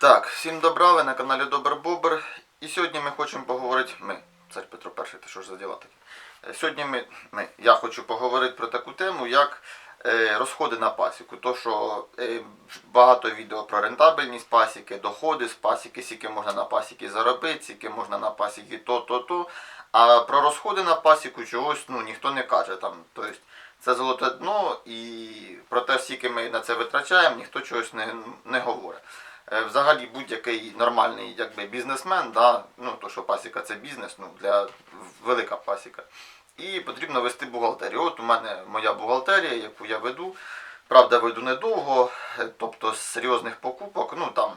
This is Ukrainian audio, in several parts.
Так, всім добра, ви на каналі Добр Бобр. І сьогодні ми хочемо поговорити. Ми, цар Петро І, ти що ж за діла такі? Е, Сьогодні ми, ми, я хочу поговорити про таку тему, як е, розходи на пасіку. То, що е, багато відео про рентабельність пасіки, доходи з пасіки, скільки можна на пасіки заробити, скільки можна на пасіки то, то, то. А про розходи на пасіку чогось ну, ніхто не каже. Там, тобто, це золоте дно, і про те, скільки ми на це витрачаємо, ніхто чогось не, не говорить. Е, Взагалі будь-який нормальний якби, бізнесмен, да, ну то що пасіка це бізнес, ну для велика пасіка. І потрібно вести бухгалтерію. От у мене моя бухгалтерія, яку я веду. Правда, веду недовго, е, тобто з серйозних покупок. Ну там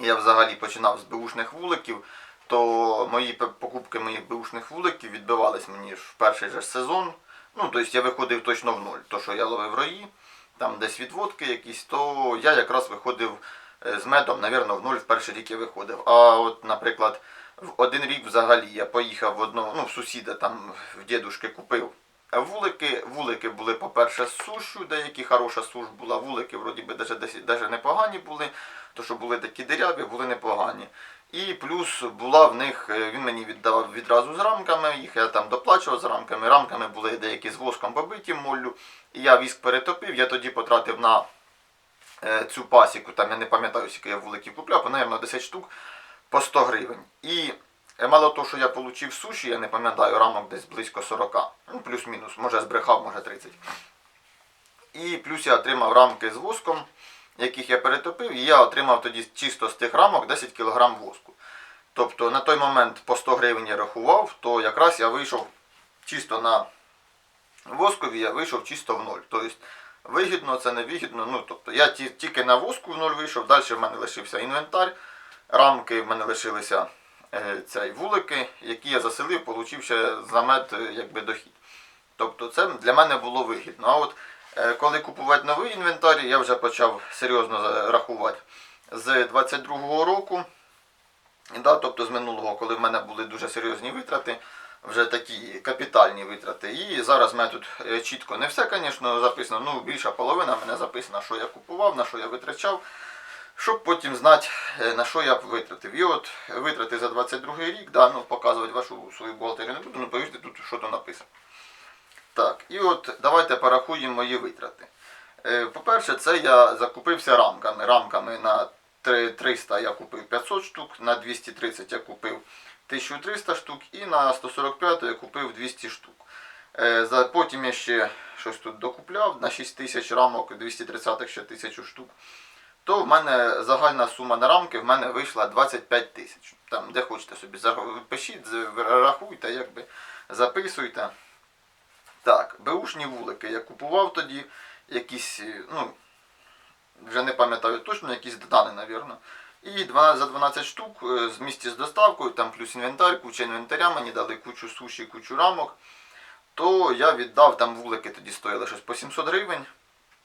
я взагалі починав з беушних вуликів, то мої покупки моїх беушних вуликів відбивались мені в перший же сезон. Ну, тобто я виходив точно в ноль. То, що я ловив рої, там десь відводки якісь, то я якраз виходив з медом, напевно, в нуль в перший рік я виходив. А от, наприклад, в один рік взагалі я поїхав в одного, ну, в сусіда там в дідушки купив вулики. Вулики були, по-перше, з сушу, деякі хороша суш була, вулики вроді би даже, непогані були, то що були такі диряві, були непогані. І плюс була в них, е, він мені віддавав відразу з рамками, їх я там доплачував з рамками. Рамками були деякі з воском побиті моллю. І я віск перетопив, я тоді потратив на е, цю пасіку, там я не пам'ятаю, скільки я вуликів купляв, напевно, 10 штук по 100 гривень. І е, мало того, що я отримав суші, я не пам'ятаю, рамок десь близько 40, ну плюс-мінус, може збрехав, може 30. І плюс я отримав рамки з воском, яких я перетопив, і я отримав тоді чисто з тих рамок 10 кг воску. Тобто на той момент по 100 гривень я рахував, то якраз я вийшов чисто на воскові, я вийшов чисто в ноль. Тобто вигідно, це не вигідно. Ну, тобто я тільки на воску в ноль вийшов, далі в мене лишився інвентар, рамки в мене лишилися е, цей, вулики, які я заселив, отримав ще за мед е, якби, дохід. Тобто це для мене було вигідно. А от е, коли купувати новий інвентар, я вже почав серйозно рахувати з 22-го року. Да, тобто з минулого, коли в мене були дуже серйозні витрати, вже такі капітальні витрати. І зараз в мене тут е, чітко не все, звісно, записано. Ну, більша половина мене записана, що я купував, на що я витрачав, щоб потім знати, е, на що я витратив. І от витрати за 22 рік, да, ну, показувати вашу свою бухгалтерію не буду, ну повірте, тут що то написано. Так, і от давайте порахуємо мої витрати. Е, По-перше, це я закупився рамками. Рамками на 300 я купив 500 штук, на 230 я купив 1300 штук і на 145 я купив 200 штук. Е, потім я ще щось тут докупляв на 6000 рамок, 230 ще 1000 штук. То в мене загальна сума на рамки в мене вийшла 25 тисяч. Там, де хочете собі, пишіть, рахуйте, якби, записуйте. Так, беушні вулики я купував тоді якісь, ну, вже не пам'ятаю точно, якісь дани, напевно. І 12, за 12 штук е, з місті з доставкою, там плюс інвентар, куча інвентаря, мені дали кучу суші, кучу рамок. То я віддав, там вулики тоді стояли щось по 700 гривень,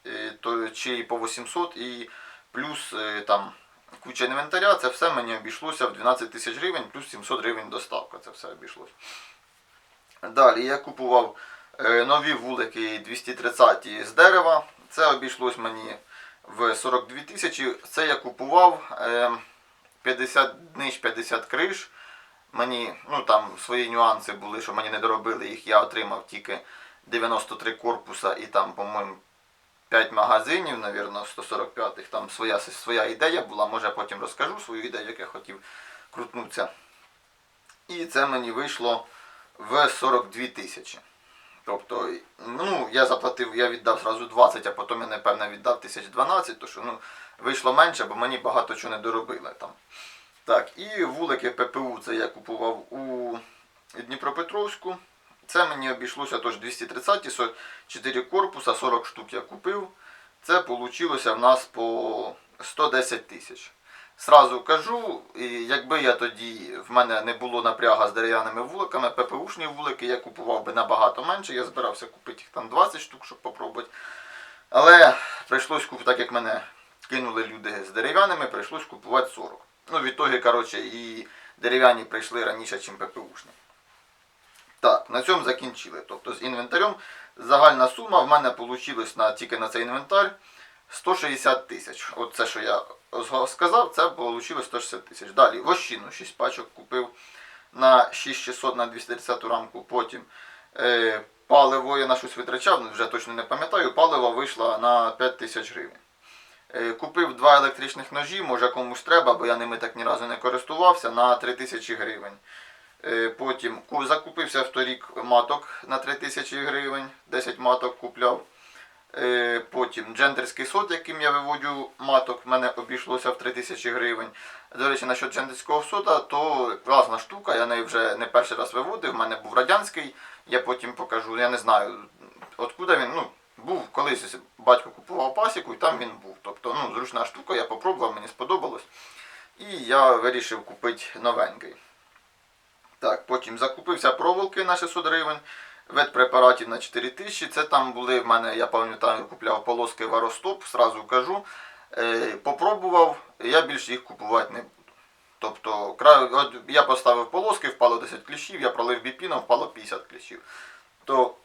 е, то, чи по 800, і плюс е, там куча інвентаря, це все мені обійшлося в 12 тисяч гривень, плюс 700 гривень доставка, це все обійшлося. Далі я купував нові вулики 230 з дерева. Це обійшлось мені в 42 тисячі. Це я купував е, 50 днищ, 50 криш. Мені, ну там свої нюанси були, що мені не доробили їх. Я отримав тільки 93 корпуса і там, по-моєму, 5 магазинів, навірно, 145-х. Там своя, своя ідея була. Може потім розкажу свою ідею, як я хотів крутнутися. І це мені вийшло в 42 тисячі. Тобто, ну, я заплатив, я віддав зразу 20, а потім я, напевно, віддав 1012, то що ну, вийшло менше, бо мені багато чого не доробили там. Так, і вулики ППУ це я купував у Дніпропетровську. Це мені обійшлося тож 230, 4 корпуса, 40 штук я купив. Це вийшло в нас по 110 тисяч. Сразу кажу, якби я тоді в мене не було напряга з дерев'яними вуликами, ППУшні вулики я купував би набагато менше. Я збирався купити їх там 20 штук, щоб попробувати. Але прийшлось купити, так як мене кинули люди з дерев'яними, прийшлось купувати 40. Ну, відтоді, коротше, і дерев'яні прийшли раніше, ніж ППУшні. Так, на цьому закінчили. Тобто з інвентарем загальна сума в мене вийшла тільки на цей інвентар 160 тисяч. От це, що я сказав, це вийшло 160 тисяч. Далі вощину 6 пачок купив на 6600 на 230 рамку. Потім е, паливо я на щось витрачав, ну, вже точно не пам'ятаю. Паливо вийшло на 5 тисяч гривень. Е, Купив два електричних ножі, може комусь треба, бо я ними так ні разу не користувався, на 3 тисячі гривень. Е, Потім закупився в торік маток на 3 тисячі гривень, 10 маток купляв. Е, Потім джендерський сот, яким я виводю маток, в мене обійшлося в 3 тисячі гривень. До речі, насчет джендерського сота, то класна штука, я неї вже не перший раз виводив, в мене був радянський, я потім покажу, я не знаю, откуда він, ну, був колись батько купував пасіку і там він був. Тобто, ну, зручна штука, я попробував, мені сподобалось. І я вирішив купити новенький. Так, потім закупився проволоки на 600 гривень, ветпрепаратів на 4 тисячі. Це там були в мене, я пам'ятаю, купляв полоски Варостоп, сразу кажу. Е, попробував, я більше їх купувати не буду. Тобто, я поставив полоски, впало 10 кліщів, я пролив біпіном, впало 50 кліщів. То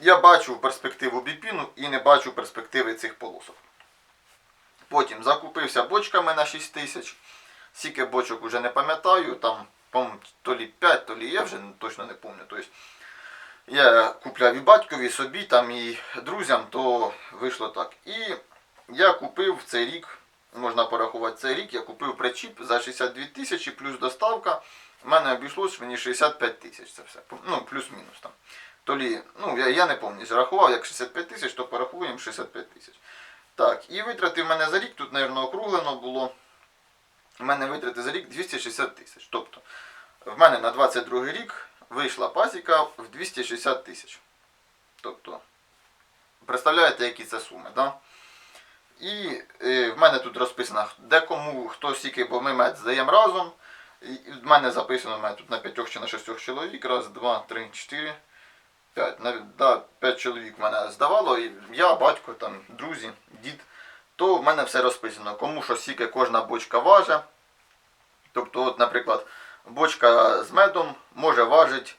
я бачу перспективу біпіну і не бачу перспективи цих полосок. Потім закупився бочками на 6 тисяч. Скільки бочок уже не пам'ятаю, там, по-моєму, то лі 5, то лі я вже точно не пам'ятаю. Я купляв і батькові, собі, там, і друзям, то вийшло так. І я купив цей рік, можна порахувати цей рік, я купив причіп за 62 тисячі плюс доставка. У мене обійшлось мені 65 тисяч це все. Ну, плюс-мінус там. То лі, ну, я, я не пам'ятаю, рахував як 65 тисяч, то порахуємо 65 тисяч. Так, і витрати в мене за рік, тут, мабуть, округлено було. У мене витрати за рік 260 тисяч. Тобто, в мене на 22 рік вийшла пасіка в 260 тисяч. Тобто, представляєте, які це суми, да? І е, в мене тут розписано, де кому, хто скільки, бо ми мед здаємо разом. І в мене записано в тут на 5 чи на 6 чоловік. Раз, два, три, чотири, п'ять. Да, 5 чоловік мене здавало. І я, батько, там, друзі, дід. То в мене все розписано. Кому що скільки кожна бочка важить. Тобто, от, наприклад, бочка з медом може важити,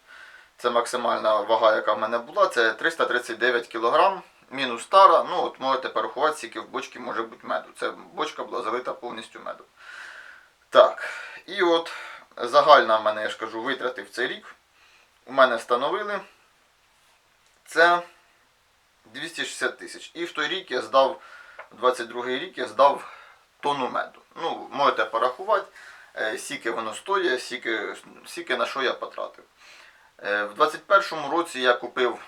це максимальна вага, яка в мене була, це 339 кг, мінус стара. Ну, от можете порахувати, скільки в бочці може бути меду. Це бочка була залита повністю медом. Так, і от загальна в мене, я ж кажу, витрати в цей рік. У мене встановили. Це 260 тисяч. І в той рік я здав, в 22 рік я здав тонну меду. Ну, можете порахувати, скільки воно стоїть, скільки, скільки на що я потратив. Е, В 21 році я купив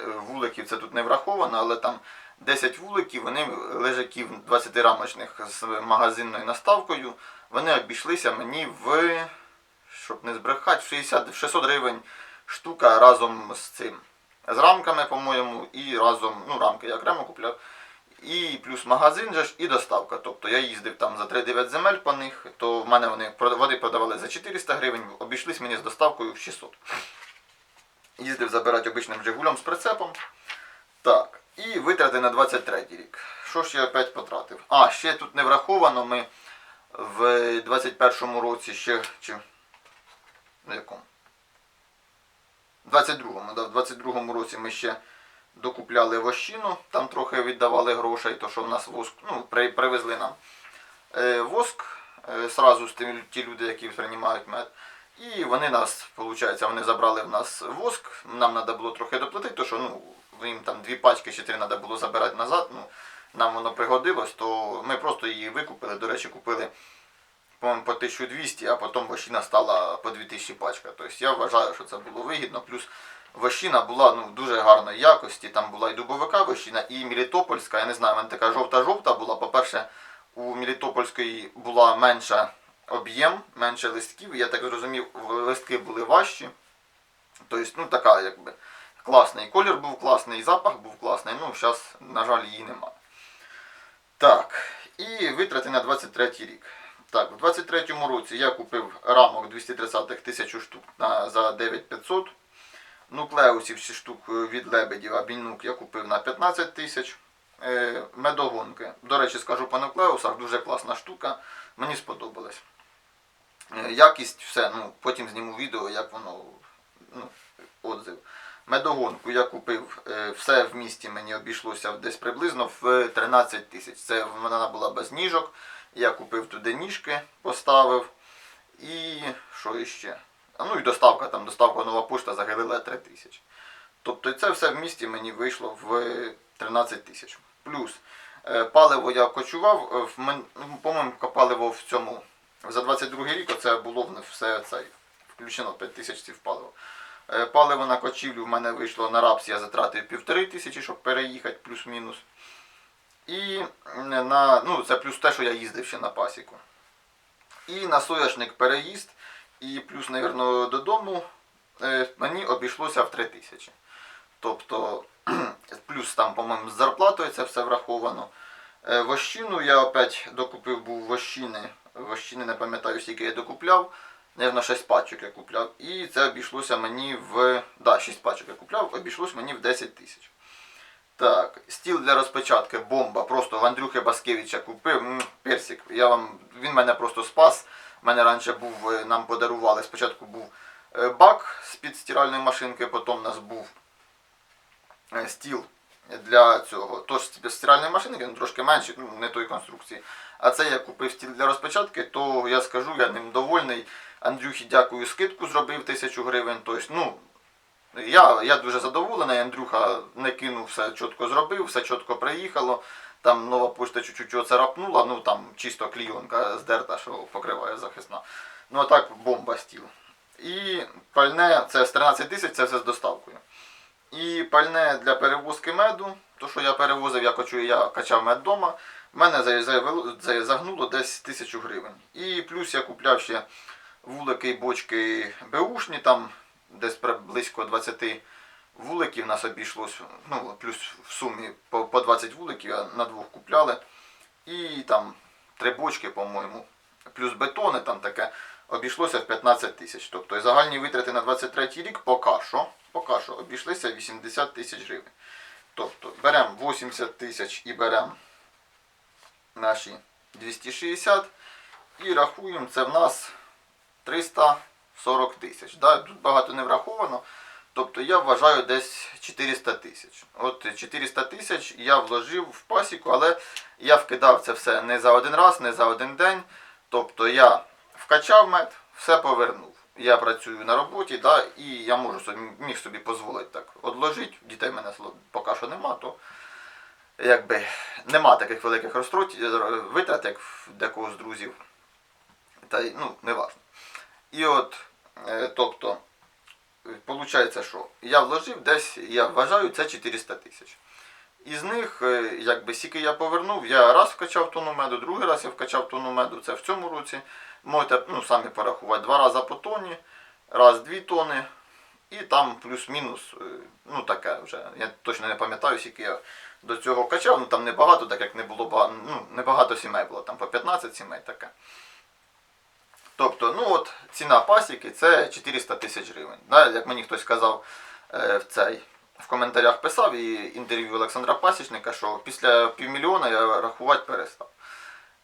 е, вуликів, це тут не враховано, але там 10 вуликів, вони лежаків 20-рамочних з магазинною наставкою. Вони обійшлися мені в, щоб не збрехати, в 60, 600 гривень штука разом з цим. З рамками, по-моєму, і разом, ну, рамки я окремо купляв. І плюс магазин же ж, і доставка. Тобто я їздив там за 3-9 земель по них, то в мене вони вони продавали за 400 гривень, обійшлись мені з доставкою в 600. Їздив забирати обичним Жигулем з прицепом. Так. І витрати на 23 рік. Що ж я опять потратив? А, ще тут не враховано. Ми в 21-му році ще. Чи, в якому? 22-му, да, в 22-му році ми ще докупляли вощину, там трохи віддавали грошей, то що в нас воск, ну, привезли нам е, воск е, сразу ті люди, які приймають мед. І вони нас, виходить, вони забрали в нас воск, нам треба було трохи доплатити, то що ну, їм там дві пачки чи три треба було забирати назад. Ну, нам воно пригодилось, то ми просто її викупили. До речі, купили по 1200, а потім вощина стала по 2000 пачка. Тобто я вважаю, що це було вигідно. Плюс вощина була ну, дуже гарної якості. Там була і дубовика вощина, і Мелітопольська. Я не знаю, в мене така жовта-жовта була. По-перше, у Мелітопольської була менша об'єм, менше листків. Я так зрозумів, листки були важчі. Тобто, ну така якби класний. Колір був класний, запах був класний. Ну, зараз, на жаль, її немає. Так, і витрати на 23 рік. Так, в 23-му році я купив рамок 230 тисячу штук на, за 9500. Нуклеусів 6 штук е, від лебедів, а бінук я купив на 15 тисяч. Е, медогонки. До речі, скажу по нуклеусах, дуже класна штука. Мені сподобалось. Е, якість, все, ну, потім зніму відео, як воно, ну, отзив. Медогонку я купив все в місті, мені обійшлося десь приблизно в 13 тисяч. Це вона була без ніжок. Я купив туди ніжки, поставив. І що іще? Ну і доставка там, доставка нова пошта загилила 3 тисячі. Тобто це все в місті мені вийшло в 13 тисяч. Плюс е, паливо я кочував, е, ну, по-моєму, паливо в цьому. За 22 рік оце було все це включено 5 тисяч паливо. Е, Паливо на кочівлю в мене вийшло на рапс, я затратив півтори тисячі, щоб переїхати, плюс-мінус. І на, ну, це плюс те, що я їздив ще на пасіку. І на соняшник переїзд, і плюс, мабуть, додому е, мені обійшлося в 3 тисячі. Тобто, плюс там, по-моєму, з зарплатою це все враховано. Е, Вощину я опять докупив був вощини. Вощини не пам'ятаю, скільки я докупляв. Наверно, 6 пачок я купляв. І це обійшлося мені в. Да, 6 пачок я купляв, обійшлося мені в 10 тисяч. Так, стіл для розпечатки, бомба. Просто в Андрюхи Баскевича купив. М, персик. Я вам, він мене просто спас. Мене раніше був, е, нам подарували. Спочатку був е, бак з-під стиральної машинки, потім у нас був е, стіл для цього. Тож з стиральної машинки, ну трошки менший, ну не тої конструкції. А це я купив стіл для розпечатки, то я скажу, я ним довольний. Андрюхі дякую, скидку зробив тисячу гривень. Тобто, ну, я, я дуже задоволений, Андрюха не кинув, все чітко зробив, все чітко приїхало. Там нова пошта чуть-чуть оцарапнула, ну там чисто клійонка здерта, що покриває захисна. Ну а так бомба стіл. І пальне, це з 13 тисяч, це все з доставкою. І пальне для перевозки меду, то що я перевозив, я качу, я качав мед вдома, мене загнуло десь тисячу гривень. І плюс я купляв ще вулики і бочки беушні, там десь близько 20 вуликів нас обійшлось, ну, плюс в сумі по, по 20 вуликів на двох купляли. І там три бочки, по-моєму, плюс бетони там таке, обійшлося в 15 тисяч. Тобто і загальні витрати на 23 рік поки що, поки що обійшлися 80 тисяч гривень. Тобто беремо 80 тисяч і беремо наші 260 і рахуємо, це в нас 340 тисяч. Да? Тут багато не враховано. Тобто я вважаю десь 400 тисяч. От 400 тисяч я вложив в пасіку, але я вкидав це все не за один раз, не за один день. Тобто я вкачав мед, все повернув. Я працюю на роботі, да, і я можу собі, міг собі дозволити так одложити. Дітей мене поки що нема, то якби нема таких великих розтрат, витрат, як в декого з друзів. Та ну, не важно. І от, е, тобто, Получається, що я вложив десь, я вважаю, це 400 тисяч. Із них, е, якби скільки я повернув, я раз вкачав тонну меду, другий раз я вкачав тонну меду, це в цьому році. Можете ну, самі порахувати два рази по тонні, раз дві тони, і там плюс-мінус, е, ну таке вже. Я точно не пам'ятаю, скільки я до цього качав, ну там небагато, так як не було багато, ну, небагато сімей було, там по 15 сімей таке. Тобто, ну от ціна пасіки це 400 тисяч гривень. Да, як мені хтось сказав е, в цей в коментарях писав і інтерв'ю Олександра Пасічника, що після півмільйона я рахувати перестав.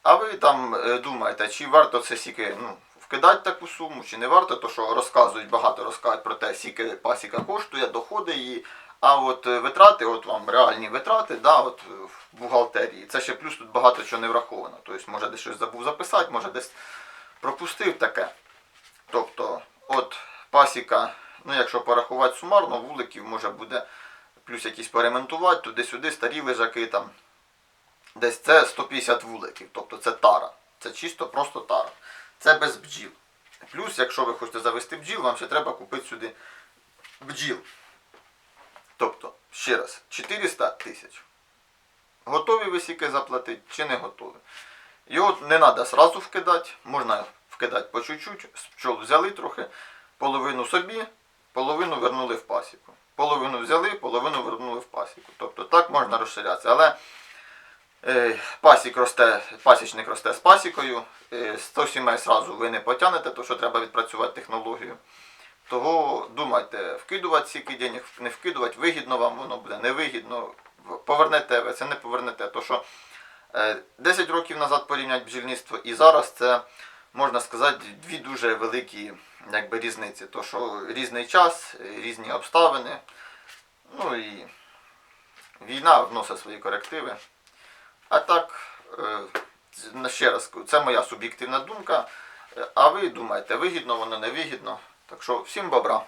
А ви там е, думаєте, чи варто це сіки ну, вкидати таку суму, чи не варто, то що розказують, багато розказують про те, скільки пасіка коштує, доходи її. А от е, витрати, от вам реальні витрати, да, от в бухгалтерії. Це ще плюс тут багато чого не враховано. Тобто, може десь щось забув записати, може десь пропустив таке. Тобто, от пасіка, ну якщо порахувати сумарно, вуликів може буде плюс якісь поремонтувати, туди-сюди, старі лежаки там. Десь це 150 вуликів, тобто це тара. Це чисто просто тара. Це без бджіл. Плюс, якщо ви хочете завести бджіл, вам ще треба купити сюди бджіл. Тобто, ще раз, 400 тисяч. Готові ви сіки заплатити чи не готові? Його не треба сразу вкидати, можна вкидати по чуть-чуть, з пчол взяли трохи, половину собі, половину вернули в пасіку. Половину взяли, половину вернули в пасіку. Тобто так можна розширятися. Але е, пасік росте, пасічник росте з пасікою, е, 100 сімей сразу ви не потягнете, тому що треба відпрацювати технологію. Того думайте, вкидувати стільки денег, не вкидувати, вигідно вам воно буде, невигідно, повернете ви це, не повернете. То що Е, 10 років назад порівняти бджільництво і зараз це, можна сказати, дві дуже великі якби, різниці. То, що різний час, е, різні обставини. Ну і війна вносить свої корективи. А так, е, ще раз, це моя суб'єктивна думка. Е, А ви думаєте, вигідно воно, не вигідно. Так що всім бобра.